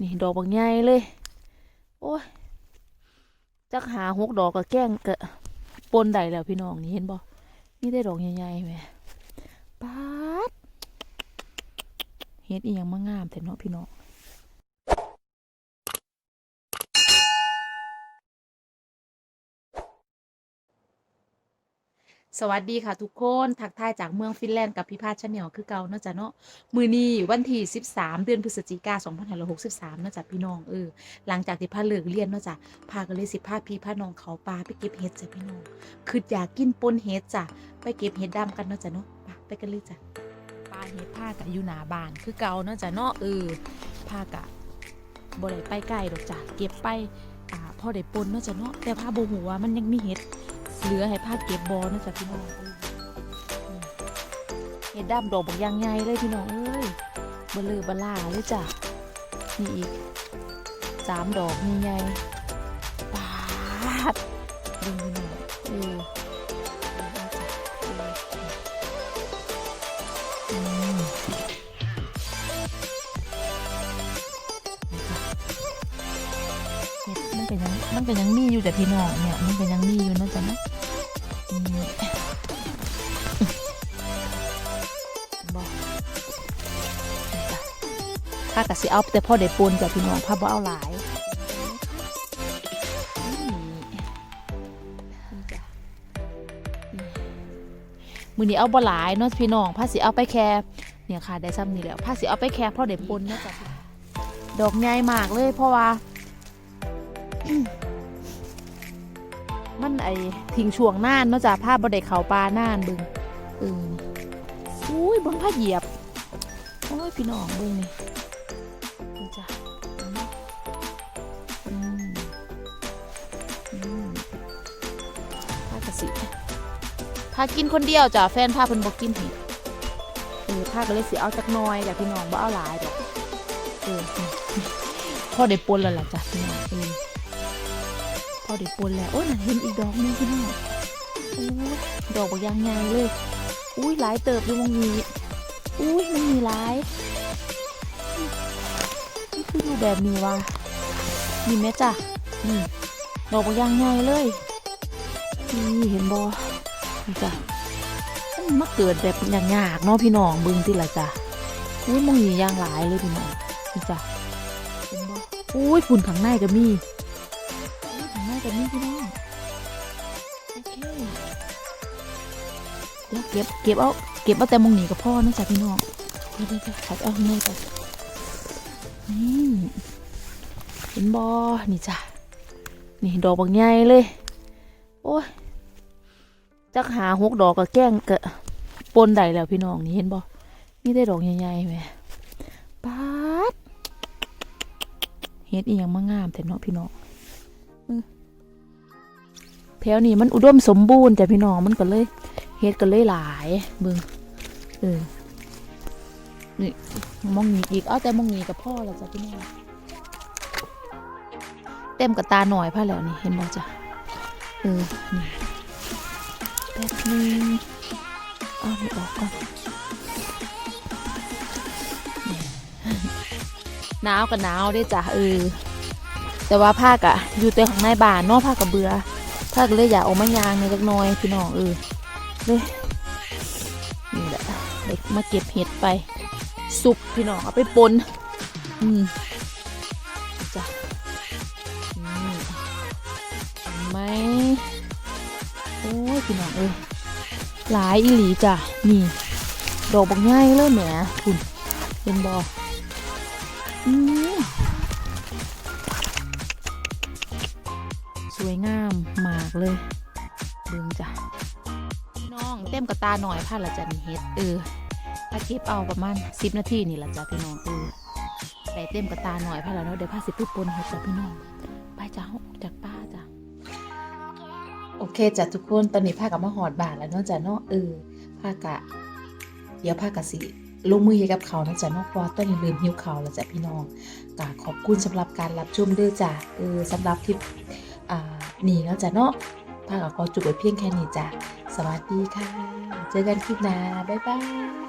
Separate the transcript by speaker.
Speaker 1: นี่ดอกบางใหญ่เลย โอ้ยจักหาหกดอกก็แกล้งกะปนได้แล้วพี่น้องนี่เห็นบ่นี่ได้ดอกใหญ่ๆแหมป๊าดเฮ็ดอีหยังมางามแต่เนาะพี่น้อง สวัสดีค่ะทุกคนทักทายจากเมืองฟินแลนด์กับพี่พาชชาแนลคือเก่าเนาะจ้ะเนาะมือนี้วันที่ 13 เดือนพฤศจิกา2563เนาะจ้ะพี่น้องเออหลังจากที่พาเลิกเรียนเนาะจ้ะพาก็เลยสิพาพี่พาน้องเขาปลาไปเก็บเห็ดจ้ะพี่น้องคืออยากกินปนเห็ดจ้ะไปเก็บเห็ดดำกันเนาะจ้ะเนาะไปไปกันเลยจ้ะปลาเห็ดพากะอยู่หนาบานคือเก่าเนาะจ้ะเนาะเออพากะบ่ได้ไปไกลดอกจ้ะเก็บไปอ่าพอได้ปนเนาะจ้ะเนาะแต่พาโบ่ฮู้ว่ามันยังมีเห็ด เหลือให้พาเก็บบอนะจ๊ะพี่น้องเห็ดดำดอกบางยางใหญ่เลยพี่น้องเอ้ยเบลือเบล่าเลยจ้ะนี่อีกสามดอกใหญ่ปาดดึงพี่น้องเออ เห็ดมันเป็นยังมันเป็นยังมีอยู่แต่พี่น้องเนี่ย มันเป็นยังมีอยู่นอะจ๊ะนะนี่บอกถ้ากะสิเอาแต่พ่อได้ปนกับพี่น้องพ่อบ่เอาหลายมือนี้เอาบ่หลายเนาะพี่น้องผ้าสิเอาไปแค่เนี่ยค่ะได้ซ้ำนี่แล้วผ้าสิเอาไปแค่พ่อได้ปนเนาะจ้ะดอกใหญ่มากเลยเพราะว่า มันไอทิ้งช่วงน่านเนาะจ้ะผ้าบ่ได้เขาปลาน่านบึงเอออุ้ยบังผ้าเหยียบ โอ้ย พี่น้องบิ่งนี่จ้ะอืมอืมผ้ากระสิพากินคนเดียวจ้ะแฟนพาเพิ่นบอกกินเห็ดเออพาก็เลยสิเอาจักหน้อยจ้ะพี่น้องบ่เอาหลายดอกเออพ่อได้ปนแล้วล่ะจ้ะพี่น้องเออ พอได้ปนแล้ว โอ้ยเห็นอีกดอกนึงพี่น้องโอ้ดอกบกยางใหญ่เลย อุ้ยหลายเติบอยู่มงนี้ อุ้ยมันมีหลายนี่คืออยู่แบบนี้ว่ะนี่แม่จ้ะนี่ดอกบางอยางใหญ่เลยนี่เห็นบอนี่จ้ะมันมาเกิดแบบอย่างยากเนาะพี่น้องบึงติละจ้ะอุ้ยมองนี้ยางหลายเลยพี่น้องนี่จ้ะเห็นบออุ้ยฝุ่นข้างในก็มี อุ้ยข้างในก็มีพี่น้องโอเคเดี๋ยวเก็บเก็บเอาเก็บเอาแต่มงหนีกับพ่อนะจ๊ะพี่น้องเดี๋ยวเดี๋ยวเดี๋ยวขัดเอาข้างในก่อนนี่เห็นบอนี่จ้ะนี่ดอกบางใหญ่เลย โอ้ยจักหาหกดอกก็แกล้งกะปนได้แล้วพี่น้องนี่เห็นบอนี่ได้ดอกใหญ่ๆไหมป๊าดเฮ็ดอีหยังมางามแต่เนาะพี่น้องอือแถ วนี้มันอุดมสมบูรณ์จ้ะพี่น้องมันก็เลยเฮ็ดกันเลยหลายเบิ่งเออนี่มองนี้อีกเอาแต่มองนี้กับพ่อแล้วจ้ะพี่น้องเต็มกับตาหน่อยพ่อแล้วนี่เห็นบ่จ้ะเออนี่แป๊บนึงเอานี่ออกก่อนหนาวกับหนาวเด้จ้ะเออแต่ว่าภาคอะอยู่แต่ของในบ้านเนาะภาคกับเบื่อ ภาก็เลยอยากออกมายางในอยจักน้อยพี่น้องเออเลยนี่แหละเด็กมาเก็บเห็ดไปสุกพี่น้องเอาไปปนอืมจ้ะนี่ไหมโอ้ยพี่น้องเอ้ยหลายอีหลีจ้ะนี่ดอกบางง่ายเลยแหมคุณเป็นบออืม น้องเต็มกับตาหน่อยพ่าละจะนี่เฮ็ดเออถ้าเก็บเอาประมาณสิบนาทีนี่ละจ้ะพี่น้องเออแต่เต็มกับตาหน่อยพ่าละเนาะเดี๋ยวพ่าสิไปปนเฮ็ดจ้ะพี่น้องไปจ้าออกจากป้าจ้ะโอเคจ้ะทุกคนตอนนี้พ่ากับมาหอดบานแล้วเนาะจ้ะเนาะเออพ่ากะเดี๋ยวพ่ากะสิลงมือเฮ็ดกับเขานะจ้ะนาะเพราะว่าตอนลืมหิวเขาแล้วจ้ะพี่น้องกะขอบคุณสำหรับการรับชมด้อจ้ะเออสำหรับคลิปอ่านี่เนาะจ้ะเนาะ ถ้ากับขอจบไว้เพียงแค่นี้จ้ะ สวัสดีค่ะ เจอกันคลิปหน้า บ๊ายบาย